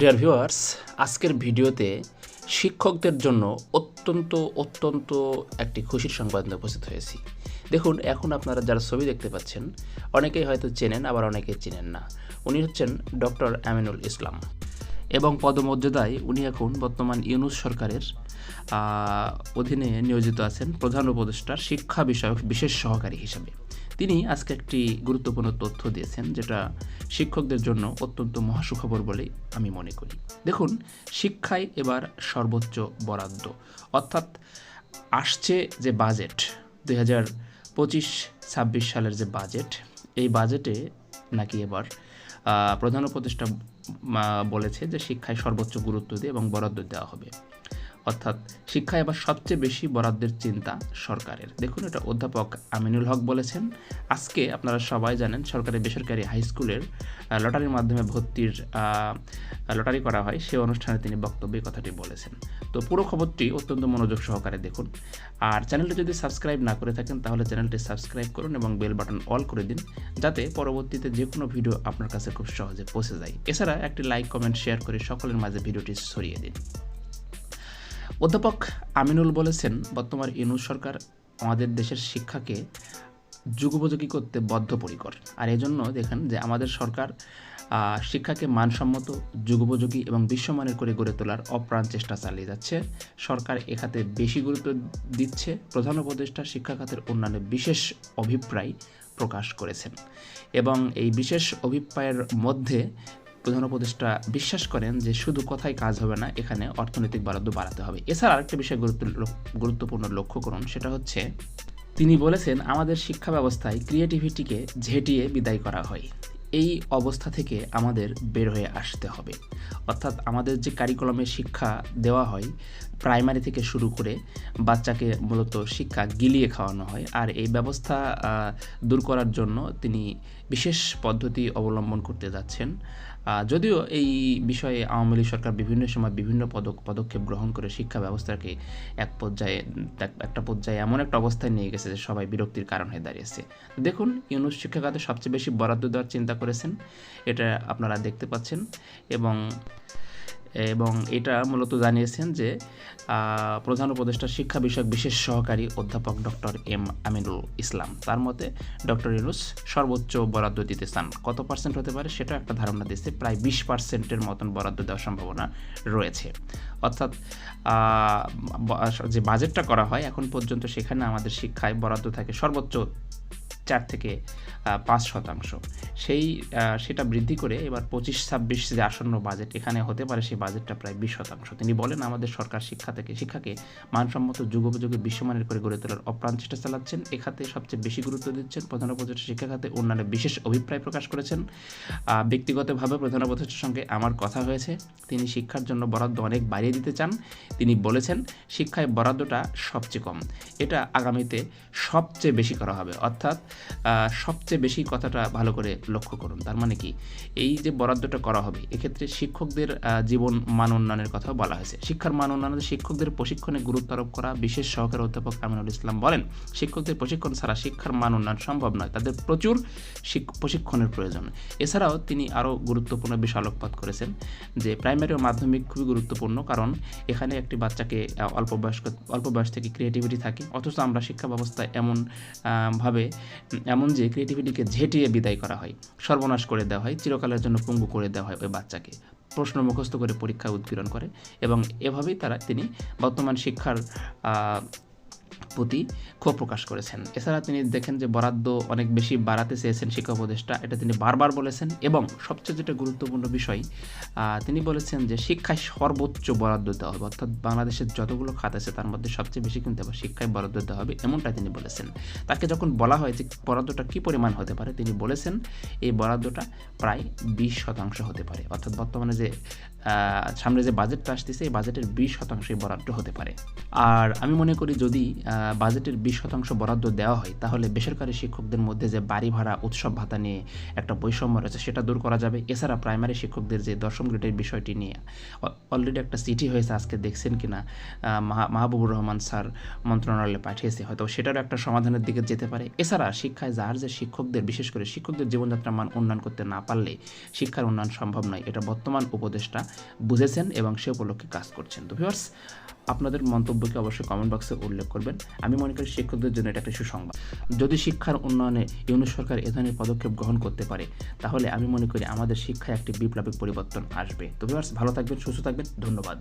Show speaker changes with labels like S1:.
S1: Dear viewers আজকের ভিডিওতে শিক্ষকদের জন্য অত্যন্ত অত্যন্ত একটি খুশির সংবাদ নিয়ে উপস্থিত হয়েছি। দেখুন, এখন আপনারা যারা ছবি দেখতে পাচ্ছেন, অনেকেই হয়তো চেনেন, আবার অনেকেই চেনেন না। উনি হচ্ছেন ডক্টর আমিনুল ইসলাম। এবং পদমর্যাদায় উনি এখন বর্তমান ইউনুস সরকারের অধীনে নিয়োজিত আছেন প্রধান উপদেষ্টার শিক্ষা বিষয়ক বিশেষ সহকারী হিসেবে। তিনি আজকে একটি গুরুত্বপূর্ণ তথ্য দিয়েছেন যেটা শিক্ষকদের জন্য অত্যন্ত মহাসুখবর বলে আমি মনে করি। দেখুন শিক্ষায় এবার সর্বোচ্চ বরাদ্দ। অর্থাৎ আসছে যে বাজেট, দুই হাজার পঁচিশ ছাব্বিশ সালের যে বাজেট, এই বাজেটে নাকি এবার প্রধান উপদেষ্টা বলেছে যে শিক্ষায় সর্বোচ্চ গুরুত্ব দিয়ে এবং বরাদ্দ দেওয়া হবে। অর্থাৎ শিক্ষায় এবার সবচেয়ে বেশি বরাদ্দের চিন্তা সরকারের। দেখুন, এটা অধ্যাপক আমিনুল হক বলেছেন। আজকে আপনারা সবাই জানেন, সরকারি বেসরকারি হাই স্কুলের লটারির মাধ্যমে ভর্তির লটারি করা হয়। সে অনুষ্ঠানে তিনি বক্তব্যে কথাটি বলেছেন। তো পুরো খবরটি অত্যন্ত মনোযোগ সহকারে দেখুন। আর চ্যানেলটি যদি সাবস্ক্রাইব না করে থাকেন, তাহলে চ্যানেলটি সাবস্ক্রাইব করুন এবং বেল বাটন অল করে দিন, যাতে পরবর্তীতে যে কোনো ভিডিও আপনার কাছে খুব সহজে পৌঁছে যায়। এছাড়া একটি লাইক, কমেন্ট, শেয়ার করে সকলের মাঝে ভিডিওটি ছড়িয়ে দিন। অধ্যাপক আমিনুল বলেছেন, বর্তমান ইউনুস সরকার আমাদের দেশের শিক্ষাকে যুগোপযোগী করতে বদ্ধপরিকর। আর এজন্য দেখেন যে আমাদের সরকার শিক্ষাকে মানসম্মত, যুগোপযোগী এবং বিশ্বমানের করে গড়ে তোলার অপ্রাণ চেষ্টা চালিয়ে যাচ্ছে। সরকার এখাতে বেশি গুরুত্ব দিচ্ছে। প্রধান উপদেষ্টা শিক্ষা খাতের উন্নয়নে বিশেষ অভিপ্রায় প্রকাশ করেছেন। এবং এই বিশেষ অভিপ্রায়ের মধ্যে প্রধান উপদেষ্টা বিশ্বাস করেন যে শুধু কথাই কাজ হবে না, এখানে অর্থনৈতিক বরাদ্দ বাড়াতে হবে। এছাড়া আরেকটা বিষয় গুরুত্ব গুরুত্বপূর্ণ লক্ষ্য করুন, সেটা হচ্ছে তিনি বলেছেন, আমাদের শিক্ষা ব্যবস্থায় ক্রিয়েটিভিটিকে ঝেঁটিয়ে বিদায় করা হয়। এই অবস্থা থেকে আমাদের বের হয়ে আসতে হবে। অর্থাৎ আমাদের যে কারিকুলামে শিক্ষা দেওয়া হয়, প্রাইমারি থেকে শুরু করে বাচ্চাকে মূলত শিক্ষা গিলিয়ে খাওয়ানো হয়। আর এই ব্যবস্থা দূর করার জন্য তিনি বিশেষ পদ্ধতি অবলম্বন করতে যাচ্ছেন। যদিও এই বিষয়ে আওয়ামী লীগ সরকার বিভিন্ন সময় বিভিন্ন পদক, পদক্ষেপ গ্রহণ করে শিক্ষা ব্যবস্থাকে এক পর্যায়ে, এক- একটা পর্যায়ে এমন একটা অবস্থায় নিয়ে গেছে যে সবাই বিরক্তির কারণ হয়ে দাঁড়িয়েছে। দেখুন, ইউনুস শিক্ষা খাতে সবচেয়ে বেশি বরাদ্দ দেওয়ার চিন্তা করেছেন, এটা আপনারা দেখতে পাচ্ছেন এবং এবং এটা মূলত জানিয়েছেন যে প্রধান উপদেষ্টা শিক্ষা বিষয়ক বিশেষ সহকারী অধ্যাপক ডক্টর এম আমিনুল ইসলাম। তার মতে, ডক্টর ইউনুস সর্বোচ্চ বরাদ্দ দিতে চান। কত পার্সেন্ট হতে পারে সেটা একটা ধারণা দিচ্ছে প্রায় বিশ পার্সেন্টের মতন বরাদ্দ দেওয়ার সম্ভাবনা রয়েছে। অর্থাৎ যে বাজেটটা করা হয়, এখন পর্যন্ত সেখানে আমাদের শিক্ষায় বরাদ্দ থাকে সর্বোচ্চ চার থেকে পাঁচ শতাংশ। সেই সেটা বৃদ্ধি করে এবার পঁচিশ ছাব্বিশ যে আসন্ন বাজেট এখানে হতে পারে সেই বাজেটটা প্রায় বিশ শতাংশ। তিনি বলেন, আমাদের সরকার শিক্ষা থেকে, শিক্ষাকে মানসম্মত, যুগোপযোগী, বিশ্বমানের করে গড়ে তোলার অপ্রাণ চেষ্টা চালাচ্ছেন। এ খাতে সবচেয়ে বেশি গুরুত্ব দিচ্ছেন প্রধান উপদেষ্টা শিক্ষা খাতে। অন্যান্য বিশেষ অভিপ্রায় প্রকাশ করেছেন। ব্যক্তিগতভাবে প্রধান উপদেষ্টার সঙ্গে আমার কথা হয়েছে। তিনি শিক্ষার জন্য বরাদ্দ অনেক বাড়িয়ে দিতে চান। তিনি বলেছেন, শিক্ষায় বরাদ্দটা সবচেয়ে কম। এটা আগামীতে সবচেয়ে বেশি করা হবে। অর্থাৎ সবচেয়ে বেশি কথাটা ভালো করে লক্ষ্য করুন। তার মানে কি? এই যে বরাদ্দটা করা হবে এক্ষেত্রে শিক্ষকদের জীবন মান উন্নয়নের কথা বলা হয়েছে। শিক্ষার মান উন্নয়নে শিক্ষকদের প্রশিক্ষণে গুরুত্ব আরোপ করা বিশেষ সহকারী অধ্যাপক আমিনুল ইসলাম বলেন শিক্ষকদের প্রশিক্ষণ ছাড়া শিক্ষার মান উন্নয়ন সম্ভব নয়। তাদের প্রচুর শিক- প্রশিক্ষণের প্রয়োজন। এছাড়াও তিনি আরও গুরুত্বপূর্ণ বিষয় আলোকপাত করেছেন যে প্রাইমারি ও মাধ্যমিক খুবই গুরুত্বপূর্ণ কারণ এখানে একটি বাচ্চাকে অল্প বয়স্ক অল্প বয়স থেকে ক্রিয়েটিভিটি থাকে। অথচ আমরা শিক্ষা ব্যবস্থায় এমন আহ, ভাবে উম, এমন যে ক্রিয়েটিভিটিকে ঝেঁটিয়ে বিদায় করা হয়, সর্বনাশ করে দেওয়া হয়, চিরকালের জন্য পঙ্গু করে দেওয়া হয় ওই বাচ্চাকে। প্রশ্ন মুখস্থ করে পরীক্ষা উৎপীড়ন করে এবং এভাবেই তারা তিনি বর্তমান শিক্ষার প্রতি ক্ষোভ প্রকাশ করেছেন। এছাড়া তিনি দেখেন যে বরাদ্দ অনেক বেশি বাড়াতে চেয়েছেন শিক্ষা উপদেষ্টা, এটা তিনি বারবার বলেছেন। এবং সবচেয়ে যেটা গুরুত্বপূর্ণ বিষয় তিনি বলেছেন যে শিক্ষায় সর্বোচ্চ বরাদ্দ দেওয়া হবে, অর্থাৎ বাংলাদেশের যতগুলো খাত আছে তার মধ্যে সবচেয়ে বেশি কিন্তু আবার শিক্ষায় বরাদ্দ দেওয়া হবে এমনটা তিনি বলেছেন। তাকে যখন বলা হয় যে বরাদ্দটা কী পরিমাণ হতে পারে, তিনি বলেছেন এই বরাদ্দটা প্রায় বিশ শতাংশ হতে পারে। অর্থাৎ বর্তমানে যে সামনে যে বাজেটটা আসতেছে এই বাজেটের বিশ শতাংশই বরাদ্দ হতে পারে। আর আমি মনে করি যদি বাজেটের বিশ শতাংশ বরাদ্দ দেওয়া হয় তাহলে বেসরকারি শিক্ষকদের মধ্যে যে বাড়ি ভাড়া উৎসব ভাতা নিয়ে একটা বৈষম্য রয়েছে সেটা দূর করা যাবে। এছাড়া প্রাইমারি শিক্ষকদের যে দশম গ্রেডের বিষয়টি নিয়ে অলরেডি একটা চিঠি হয়েছে আজকে দেখছেন আহ, মাহা- মাহবুবুর রহমান স্যার মন্ত্রণালয়ে পাঠিয়েছে হয়তো সেটারও একটা সমাধানের দিকে যেতে পারে। এছাড়া শিক্ষায় যার যে শিক্ষকদের বিশেষ করে শিক্ষকদের জীবনযাত্রার মান উন্নয়ন করতে না পারলে শিক্ষার উন্নয়ন সম্ভব নয়। এটা বর্তমান উপদেষ্টা বুঝেছেন এবং সে উপলক্ষে কাজ করছেন। তো ভিউয়ার্স আপনাদের মন্তব্যকে অবশ্যই কমেন্ট বক্সে উল্লেখ করবেন। আমি মনে করি শিক্ষকদের জন্য এটা একটা সুসংবাদ। যদি শিক্ষার উন্নয়নে ইউনিট সরকার এ ধরনের পদক্ষেপ গ্রহণ করতে পারে, তাহলে আমি মনে করি আমাদের শিক্ষায় একটি বিপ্লবিক পরিবর্তন আসবে। তো ভিউয়ার্স ভালো থাকবেন, সুস্থ থাকবেন, ধন্যবাদ।